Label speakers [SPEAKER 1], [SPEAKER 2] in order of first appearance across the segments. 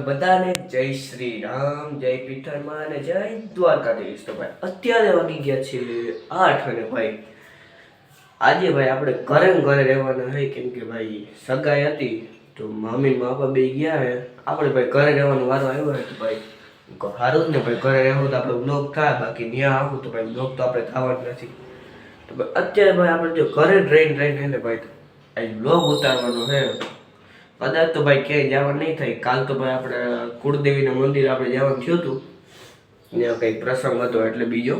[SPEAKER 1] બધાને જય શ્રી રામ, જય પીઠરમાં અને જય દ્વારકાધીશ. તો ભાઈ, અત્યારે વાગી ગયા છે આઠ અને ભાઈ, આજે ભાઈ આપણે ઘરે ઘરે રહેવાના હોય કેમ કે ભાઈ, સગાઈ હતી, તો મામી માપા બે ગયા હે આપણે ભાઈ ઘરે રહેવાનો વારો આવ્યો હોય તો ભાઈ સારું જ ને ભાઈ, ઘરે રહેવું તો આપણે બ્લોક થાય, બાકી ત્યાં આવું તો ભાઈ બ્લોક તો આપણે થવાનું નથી. તો ભાઈ, અત્યારે ભાઈ આપણે જો ઘરે ડ્રેન ડ્રેન હે ને ભાઈ આ બ્લોગ ઉતારવાનો છે. કદાચ તો ભાઈ ક્યાંય જવાનું નહીં થાય. કાલ તો ભાઈ આપણે કુળદેવીનું મંદિર આપણે જવાનું થયું હતું. ત્યાં કંઈક પ્રસંગ હતો એટલે બીજો.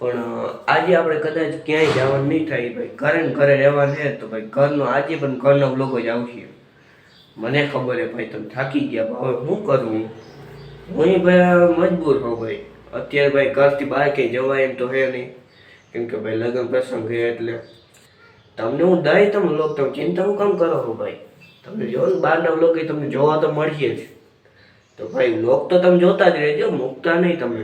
[SPEAKER 1] પણ આજે આપણે કદાચ ક્યાંય જવાનું નહીં થાય ભાઈ. ઘરે ઘરે રહેવાનું છે તો ભાઈ ઘરનો, આજે પણ ઘરનો લોકો જ આવશે. મને ખબર છે ભાઈ તમે થાકી ગયા. હવે શું કરવું હું ભાઈ મજબૂર હોઉં ભાઈ. અત્યારે ભાઈ ઘરથી બહાર ક્યાંય જવાય એમ તો હે નહીં. કેમ કે ભાઈ લગ્ન પ્રસંગ છે એટલે. તમને હું દઈ તમે લોક તમે ચિંતા હું કામ કરો છો ભાઈ? તમને જો ને બહારના લોકો તમને જોવા તો મળીએ જ. તો ભાઈ, લોક તો તમે જોતા જ રહેજો, મૂકતા નહીં તમે.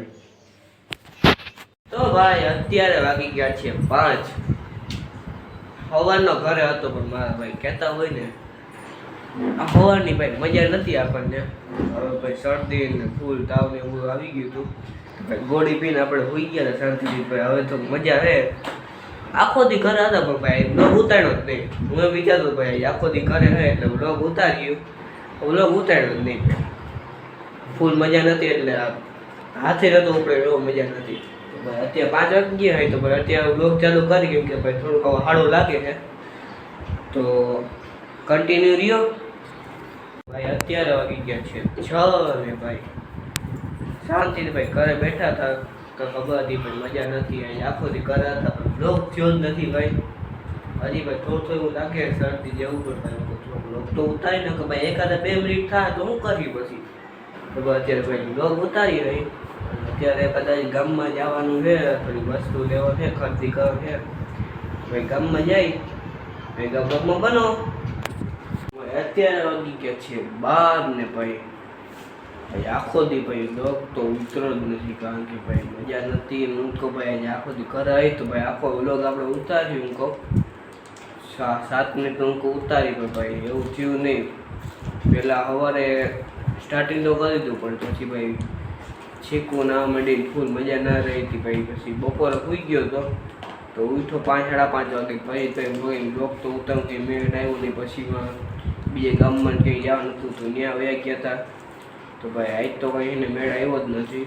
[SPEAKER 1] તો ભાઈ, અત્યારે વાગી ગયા છે પાંચ. હવાનો ઘરે હતો પણ મારા ભાઈ કહેતા હોય ને, આ હવાની ભાઈ મજા નથી આપણને. હવે ભાઈ શરદી ને ફૂલ તાવ ને એવું આવી ગયું હતું. ગોળી પીને આપણે હોઈ ગયા ને શાંતિથી, ભાઈ હવે તો મજા રહે આખો દી ઘરે હતા, પણ ભાઈ બ્લોગ ઉતાર્યો જ નહીં. હું એમ વિચારતો ભાઈ, આખો દી ઘરે હે એટલે બ્લોગ ઉતાર્યું. બ્લોગ ઉતાર્યો જ નહીં. ફૂલ મજા નથી એટલે હાથે નતો ઉપડે એવો મજા નથી ભાઈ અત્યારે પાંચ વાગી હોય તો ભાઈ અત્યારે બ્લોગ ચાલુ કરી કેમ કે ભાઈ થોડુંક હાડો લાગે છે. તો કન્ટિન્યુ રહ્યો. ભાઈ અત્યારે વાગી ગયા છે છ ને ભાઈ. શાંતિથી ભાઈ ઘરે બેઠા હતા. તો ખબર હતી, પણ મજા નથી અહીં આખો દી ઘરે હતા, પણ બ્લોક થયો જ નથી ભાઈ. હજી ભાઈ થોડું થોડું એવું લાગે શરદી જેવું પણ ભાઈ થોડું તો ઉતારી નાખો. ભાઈ એકાદા બે મિનિટ થાય તો હું કરી પછી. તો અત્યારે ભાઈ બ્લોક ઉતારી રહી. અત્યારે કદાચ ગામમાં જવાનું છે થોડી વસ્તુ લેવા છે ખરીદી કરો છે. ભાઈ ગામમાં જાય. બ્લોગમાં બનો. અત્યારે વાગી ગયા છે બાર ને ભાઈ. ભાઈ, આખો દી ભાઈ લોક તો ઉતરો જ નથી, કારણ કે ભાઈ, મજા નથી હું કહું ભાઈ, આજે આખો દી ઘરે આવી તો ભાઈ, આખો વ્લોગ આપણે ઉતાર્યું હું કહું. સા- સાત મિનિટ હું કહું, ઉતારી પણ ભાઈ, એવું થયું નહીં. પહેલાં સવારે સ્ટાર્ટિંગ તો કરી દીધું પણ પછી ભાઈ, છીકવું ના માંડીને ફૂલ મજા ના રહી હતી ભાઈ, પછી બપોરે સુઈ ગયો હતો તો ઉઠો પાંચ, સાડા પાંચ વાગે, પછી તો એમ જોઈને બ્લોક તો ઉતારું, કંઈ મેળ આવ્યો નહીં પછીમાં બીજે ગામમાં ને કંઈ જવાનું હતું, તો ત્યાં વયા ગયા હતા તો ભાઈ, આજ તો કંઈ એને મેળ આવ્યો જ નથી.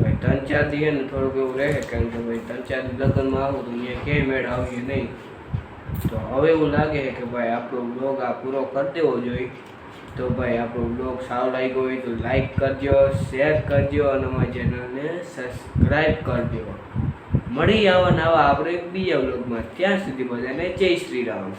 [SPEAKER 1] ભાઈ, ત્રણ ચાર દી ને થોડુંક એવું રહે, કારણ કે ભાઈ, ત્રણ ચાર દી લગ્નમાં આવું તો અહીંયા ક્યાંય મેળ આવીએ નહીં. તો હવે એવું લાગે છે કે ભાઈ, આપણો બ્લોગ આ પૂરો કરી દેવો જોઈએ. તો ભાઈ, આપણો બ્લોગ સારો લાગ્યો હોય તો લાઈક કરજો શેર કરજો અને અમારી ચેનલને સબસ્ક્રાઈબ કરજો. મળી આવા આપણે બીજા બ્લોગમાં ત્યાં સુધી બધાને જય શ્રી રામ.